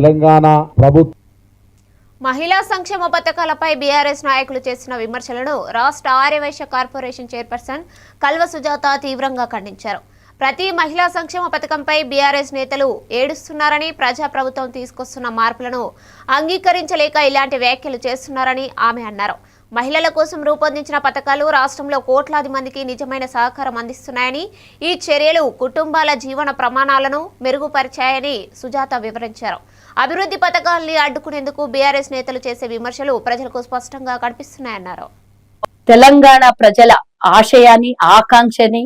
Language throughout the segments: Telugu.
తెలంగాణ ప్రభుత్వం. మహిళా సంక్షేమ పథకాలపై బీఆర్ఎస్ నాయకులు చేసిన విమర్శలను రాష్ట్ర ఆర్యవైశ్య కార్పొరేషన్ చైర్పర్సన్ కల్వ సుజాత తీవ్రంగా ఖండించారు. ప్రతి మహిళా సంక్షేమ పథకంపై బీఆర్ఎస్ నేతలు ఏడుస్తున్నారని ప్రజాప్రభుత్వం తీసుకొస్తున్న మార్పులను అంగీకరించలేక ఇలాంటి వ్యాఖ్యలు చేస్తున్నారని ఆమె అన్నారు. మహిళల కోసం రూపొందించిన పథకాలు రాష్ట్రంలో కోట్లాది మందికి నిజమైన సహకారం అందిస్తున్నాయని ఈ చర్యలు కుటుంబాల జీవన ప్రమాణాలను మెరుగుపరిచాయని సుజాత వివరించారు. అభివృద్ధి పథకాల్ని అడ్డుకునేందుకు బీఆర్ఎస్ నేతలు చేసే విమర్శలు ప్రజలకు స్పష్టంగా కనిపిస్తున్నాయన్నారు. తెలంగాణ ప్రజల ఆశయాన్ని ఆకాంక్షని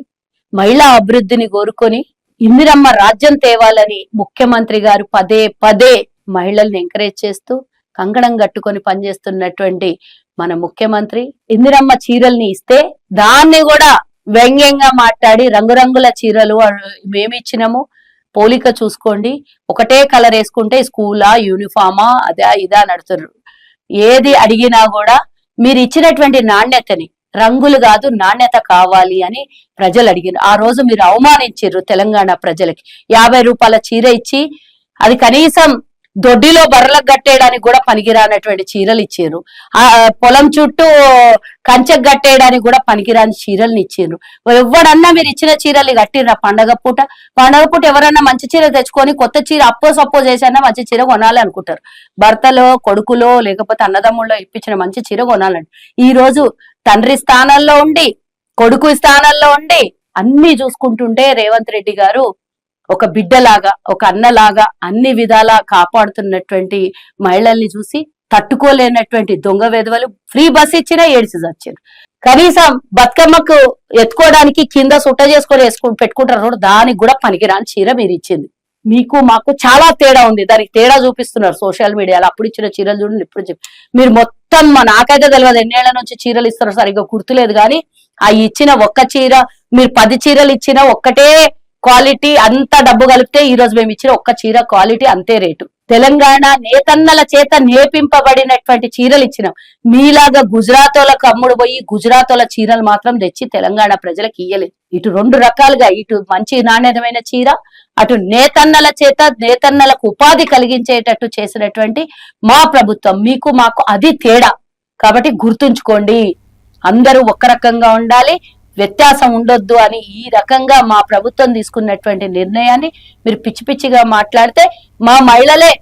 మహిళా అభివృద్ధిని కోరుకొని ఇందిరమ్మ రాజ్యం తేవాలని ముఖ్యమంత్రి గారు పదే పదే మహిళల్ని ఎంకరేజ్ చేస్తూ కంకణం కట్టుకొని పనిచేస్తున్నటువంటి మన ముఖ్యమంత్రి ఇందిరమ్మ చీరల్ని ఇస్తే దాన్ని కూడా వ్యంగ్యంగా మాట్లాడి రంగురంగుల చీరలు మేమిచ్చినాము. పోలిక చూసుకోండి. ఒకటే కలర్ వేసుకుంటే స్కూలా యూనిఫామా అదా ఇదా నడుతున్నారు ఏది అడిగినా కూడా మీరు ఇచ్చినటువంటి నాణ్యతని రంగులు కాదు నాణ్యత కావాలి అని ప్రజలు అడిగారు. ఆ రోజు మీరు అవమానించారు తెలంగాణ ప్రజలకి. యాభై రూపాయల చీర ఇచ్చి అది కనీసం దొడ్డిలో బర్రెలకు కట్టేయడానికి కూడా పనికిరానటువంటి చీరలు ఇచ్చారు. ఆ పొలం చుట్టూ కంచెకు కట్టేయడానికి కూడా పనికిరాని చీరల్ని ఇచ్చారు. ఎవడన్నా మీరు ఇచ్చిన చీరలు కట్టిర్రా పండగ పూట? పండగ పూట ఎవరన్నా మంచి చీర తెచ్చుకొని కొత్త చీర అప్పో సప్పో చేసన్నా మంచి చీర కొనాలి అనుకుంటారు. భర్తలో కొడుకులో లేకపోతే అన్నదమ్ముల్లో ఇప్పించిన మంచి చీర కొనాలండి. ఈ రోజు తండ్రి స్థానంలో ఉండి కొడుకు స్థానంలో ఉండి అన్ని చూసుకుంటుంటే రేవంత్ రెడ్డి గారు ఒక బిడ్డలాగా ఒక అన్నలాగా అన్ని విధాలా కాపాడుతున్నటువంటి మహిళల్ని చూసి తట్టుకోలేనటువంటి దొంగ వేధవలు ఫ్రీ బస్ ఇచ్చినా ఏడిసి చచ్చారు. కనీసం బతుకమ్మకు ఎత్తుకోవడానికి కింద సుట్ట చేసుకొని వేసుకు పెట్టుకుంటారు దానికి కూడా పనికిరాని చీర మీరు ఇచ్చింది. మీకు మాకు చాలా తేడా ఉంది. దానికి తేడా చూపిస్తున్నారు సోషల్ మీడియాలో. అప్పుడు ఇచ్చిన చీరలు చూడండి ఇప్పుడు మీరు మొత్తం మా- నాకైతే తెలియదు ఎన్నేళ్ళ నుంచి చీరలు ఇస్తున్నారు సరిగ్గా గుర్తులేదు కానీ ఆ ఇచ్చిన ఒక్క చీర మీరు పది చీరలు ఇచ్చిన ఒక్కటే క్వాలిటీ అంత డబ్బు కలిపితే ఈ రోజు మేము ఇచ్చిన ఒక్క చీర క్వాలిటీ అంతే రేటు. తెలంగాణ నేతన్నల చేత నేపింపబడినటువంటి చీరలు ఇచ్చినాం. మీలాగా గుజరాతోలకు అమ్ముడు పోయి గుజరాతోల చీరలు మాత్రం తెచ్చి తెలంగాణ ప్రజలకు ఇయ్యలేదు ఇటు రెండు రకాలుగా ఇటు మంచి నాణ్యతమైన చీర అటు నేతన్నల చేత నేతన్నలకు ఉపాధి కలిగించేటట్టు చేసినటువంటి మా ప్రభుత్వం. మీకు మాకు అది తేడా. కాబట్టి గుర్తుంచుకోండి. అందరూ ఒక రకంగా ఉండాలి. వ్యత్యాసం ఉండొద్దు అని ఈ రకంగా మా ప్రభుత్వం తీసుకున్నటువంటి నిర్ణయాన్ని మీరు పిచ్చి పిచ్చిగా మాట్లాడితే మా మహిళలే